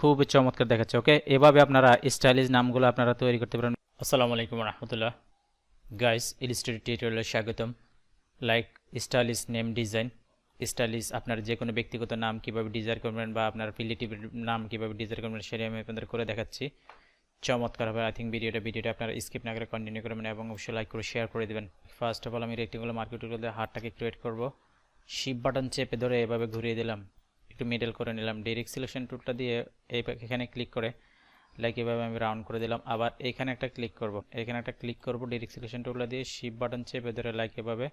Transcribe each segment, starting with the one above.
খুব চমৎকার দেখাচ্ছে ওকে এভাবে আপনারা স্টাইলিশ নামগুলো আপনারা তৈরি করতে পারেন। আসসালামু আলাইকুম রহমতুল্লাহ। গাইস ইলিস্ট্রেটিভ টিউটোরিয়ালে স্বাগতম। Like stylish name design stylish আপনার যে কোনো ব্যক্তিগত নাম কীভাবে ডিজাইন করবেন বা আপনার রিলেটিভের নাম কীভাবে ডিজাইন করবেন সেটা আমি আপনাদের করে দেখাচ্ছি। চমৎকার হবে। আই থিঙ্ক ভিডিওটা ভিডিওটা আপনারা স্কিপ না করে কন্টিনিউ করবেন এবং অবশ্যই লাইক করে শেয়ার করে দেবেন। ফার্স্ট অফ অল আমি রেক্টিগুলো মার্কেটগুলোতে হারটাকে ক্রিয়েট করব। শিপ বাটন চেপে ধরে এভাবে ঘুরিয়ে দিলাম। একটু মিডল করে নিলাম। ডিরেক্ট সিলেকশন টুলটা দিয়ে এই এখানে ক্লিক করে লাইক এভাবে আমি রাউন্ড করে দিলাম। আবার এখানে একটা ক্লিক করব। এখানে একটা ক্লিক করব ডিরেক্ট সিলেকশন টুলটা দিয়ে শিপ বাটন চেপে ধরে লাইক এভাবে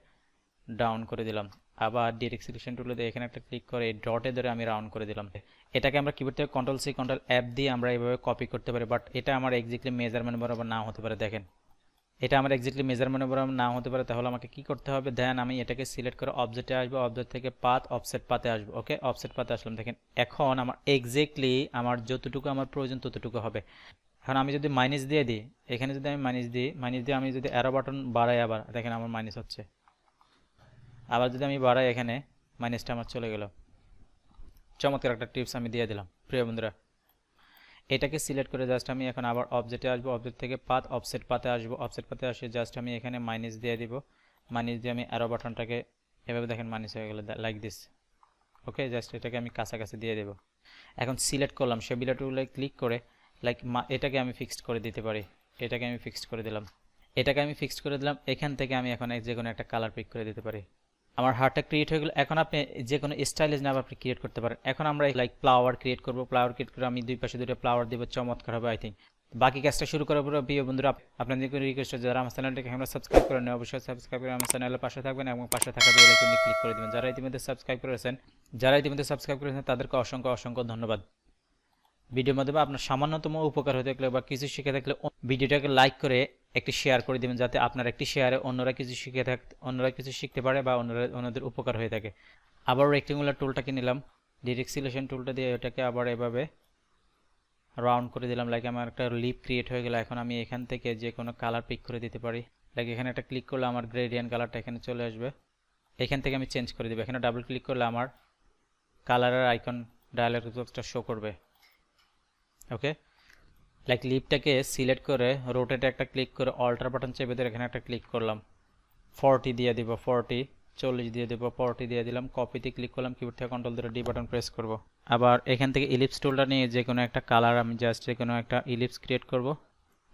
ডাউন করে দিলাম। আবার ডিরেক্ট সিলেকশন টুলে দিয়ে এখানে একটা ক্লিক করে ডটে ধরে আমি রাউন্ড করে দিলাম। এটাকে আমরা কিবোর্ড থেকে কন্ট্রোল সি কন্ট্রোল অ্যাপ দিয়ে আমরা এইভাবে কপি করতে পারি বাট এটা আমার এক্সাক্টলি মেজারমেন্ট বরাবর নাও হতে পারে, দেখেন। এটা আমার এক্সাক্টলি মেজারমেন্ট বরাবর না হতে পারে, তাহলে আমাকে কি করতে হবে? দেন আমি এটাকে সিলেক্ট করে অবজেক্টে আসব অবজেক্ট থেকে পাত অফসেট পাতে আসব ওকে অফসেট পাতে আসলাম, দেখেন, এখন আমার এক্স্যাক্টলি আমার যতটুকু আমার প্রয়োজন ততটুকু হবে। এখন আমি যদি মাইনাস দিয়ে দিই, এখানে যদি আমি মাইনাস দিই মাইনাস দিয়ে আমি যদি অ্যারো বাটন বাড়াই আবার, দেখেন আমার মাইনাস হচ্ছে। আবার যদি আমি বাড়াই এখানে মাইনাসটা আমার চলে গেল। চমৎকার একটা টিপস আমি দিয়ে দিলাম, প্রিয় বন্ধুরা। এটাকে সিলেক্ট করে জাস্ট আমি এখন আবার অবজেক্টে আসব। অবজেক্ট থেকে পাত অফসেট পাতে আসব। অফসেট পাতে আসে জাস্ট আমি এখানে মাইনাস দিয়ে দিব। মাইনাস দিয়ে আমি অ্যারো বাটনটাকে এভাবে দেখেন মাইনাস হয়ে গেল লাইক দিস ওকে জাস্ট এটাকে আমি কাছাকাছি দিয়ে দেবো। এখন সিলেক্ট করলাম। সে বিলাটুগুলো ক্লিক করে লাইক এটাকে আমি ফিক্সড করে দিতে পারি। এটাকে আমি ফিক্সড করে দিলাম। এটাকে আমি ফিক্সড করে দিলাম। এখান থেকে আমি এখন যে কোনো একটা কালার পিক করে দিতে পারি। আমার হার্টটা ক্রিয়েট হয়ে গেল। এখন আপনি যে কোনো স্টাইলিশ নাম আপনি ক্রিয়েট করতে পারেন। এখন আমরা লাইক ফ্লাওয়ার ক্রিয়েট করব ফ্লাওয়ার ক্রিয়েট করে আমি দুই পাশে দুটো ফ্লাওয়ার দেবো, চমৎকার হবে আই থিঙ্ক বাকি কাজটা শুরু করার পরে, প্রিয় বন্ধুরা, আপনাদের কোনো রিকোয়েস্ট যারা আমার চ্যানেলটাকে আমরা সাবস্ক্রাইব করে করেন অবশ্যই সাবস্ক্রাইব করে আমার চ্যানেলের পাশে থাকবেন এবং পাশে থাকা বেল আইকনে ক্লিক করে দেবেন। যারা ইতিমধ্যে সাবস্ক্রাইব করেছেন, যারা ইতিমধ্যে সাবস্ক্রাইব করেছেন, তাদেরকে অসংখ্য অসংখ্য ধন্যবাদ। ভিডিওর মাধ্যমে আপনার সামান্যতম উপকার হয়ে থাকলে বা কিছু শিখে থাকলে, ভিডিওটাকে লাইক করে একটি শেয়ার করে দেবেন যাতে আপনার একটি শেয়ারে অন্যরা কিছু শিখে থাক, অন্যরা কিছু শিখতে পারে বা অন্যরা অন্যদের উপকার হয়ে থাকে। আবার রেক্টেঙ্গুলার টুলটাকে নিলাম। ডিরেক্ট সিলেকশন টুলটা দিয়ে এটাকে আবার এভাবে রাউন্ড করে দিলাম। লাইক আমার একটা লিপ ক্রিয়েট হয়ে গেল। এখন আমি এখান থেকে যে কোনো কালার পিক করে দিতে পারি। লাইক এখানে একটা ক্লিক করলে আমার গ্রেডিয়ান কালারটা এখানে চলে আসবে। এখান থেকে আমি চেঞ্জ করে দেবো। এখানে ডাবল ক্লিক করলে আমার কালারের আইকন ডায়ালগ বক্সটা শো করবে। ওকে লাইক লিপটাকে সিলেক্ট করে রোটেটে একটা ক্লিক করে অল্টার বাটন চেপে ধরে এখানে একটা ক্লিক করলাম। ফর্টি দিয়ে দিব ফর্টি চল্লিশ দিয়ে দেবো ফর্টি দিয়ে দিলাম কপিতে ক্লিক করলাম কিবোর্ড থেকে কন্ট্রোল ধরে ডি বাটন প্রেস করব। আবার এখান থেকে ইলিপস টুলটা নিয়ে যে কোনো একটা কালার আমি জাস্ট যে কোনো একটা ইলিপস ক্রিয়েট করব।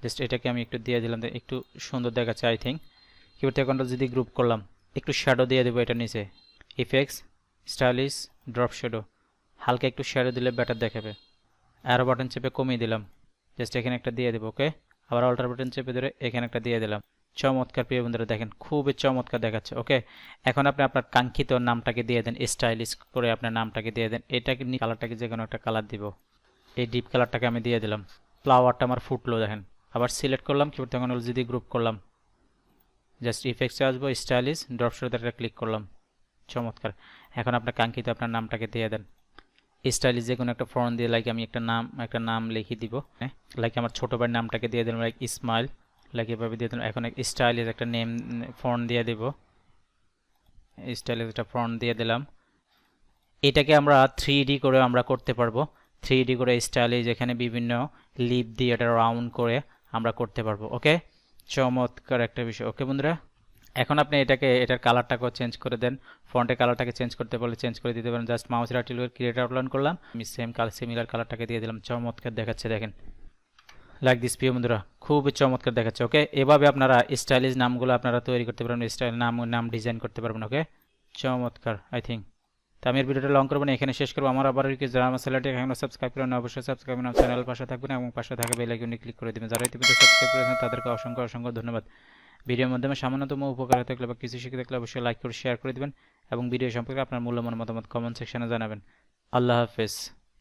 জাস্ট এটাকে আমি একটু দিয়ে দিলাম, একটু সুন্দর দেখাচ্ছে আই থিঙ্ক কিবোর্ড থেকে কন্ট্রোল যদি গ্রুপ করলাম, একটু শ্যাডো দিয়ে দেবো এটা নিচে। ইফেক্টস স্টাইলিশ ড্রপ শ্যাডো হালকা একটু শ্যাডো দিলে বেটার দেখাবে। অ্যারো বাটন চেপে কমিয়ে দিলাম। জাস্ট এখানে একটা দিয়ে দেবো ওকে আবার অল্টার বাটন চেপে ধরে এখানে একটা দিয়ে দিলাম। চমৎকার, প্রিয় বন্ধুরা, দেখেন, খুবই চমৎকার দেখাচ্ছে ওকে এখন আপনি আপনার কাঙ্ক্ষিত নামটাকে দিয়ে দেন স্টাইলিশ করে আপনার নামটাকে দিয়ে দেন। এটাকে কালারটাকে যে কোনো একটা কালার দিব। এই ডিপ কালারটাকে আমি দিয়ে দিলাম। ফ্লাওয়ারটা আমার ফুটলো, দেখেন। আবার সিলেক্ট করলাম কিবোর্ড তখন যদি গ্রুপ করলাম। জাস্ট ইফেক্টসে আসব স্টাইলিশ ড্রপ শোতে একটা ক্লিক করলাম। চমৎকার। এখন আপনার কাঙ্ক্ষিত আপনার নামটাকে দিয়ে দেন। স্টাইলিশ যে কোনো একটা ফর্ম দিয়ে লাইক আমি একটা নাম একটা নাম লিখে দিব হ্যাঁ? লাইক আমার ছোটো ভাইয়ের নামটাকে দিয়ে দিলাম লাইক ইসমাইল লাইক এভাবে দিয়ে দিলাম। এখন স্টাইলিশ একটা নেম ফর্ম দিয়ে দিব। স্টাইলিশ একটা ফর্ম দিয়ে দিলাম। এটাকে আমরা থ্রি ডি করে আমরা করতে পারব। থ্রি ডি করে স্টাইলিশ যেখানে বিভিন্ন লিপ দিয়ে এটা রাউন্ড করে আমরা করতে পারব ওকে চমৎকার একটা বিষয় ওকে বন্ধুরা? এখন আপনি এটাকে, এটার কালারটাকেও চেঞ্জ করে দেন। ফন্টের কালারটাকে চেঞ্জ করতে বলে চেঞ্জ করে দিতে পারেন। জাস্ট মাউস রাটিল ক্রিয়েট আউটলাইন করলাম। আমি সেম কালার সিমিলার কালারটাকে দিয়ে দিলাম। চমৎকার দেখাচ্ছে, দেখেন। লাইক দিস প্রিয় বন্ধুরা। খুবই চমৎকার দেখাচ্ছে ওকে এভাবে আপনারা স্টাইলিশ নামগুলো আপনারা তৈরি করতে পারবেন। স্টাইল নাম নাম ডিজাইন করতে পারবেন ওকে চমৎকার আই থিঙ্ক তো আমি ভিডিওটা লং করব না, এখানে শেষ করব। আমার আবার কি যারা আমার চ্যানেলটি সাবস্ক্রাইব করেন অবশ্যই সাবস্ক্রাইব চ্যানেল পাশে থাকবেন এবং পাশে থাকা বেল আইকনে ক্লিক করে দেবেন। যারা ইতিমধ্যে সাবস্ক্রাইব করেছেন, তাদেরকে অসংখ্য অসংখ্য ধন্যবাদ। ভিডিওর মাধ্যমে সামান্যতম উপকার হয়ে থাকলে বা কিছু শিখে থাকলে অবশ্যই লাইক করে শেয়ার করে দেবেন এবং ভিডিও সম্পর্কে আপনার মূল্যবান মতামত কমেন্ট সেকশনে জানাবেন। আল্লাহ হাফেজ।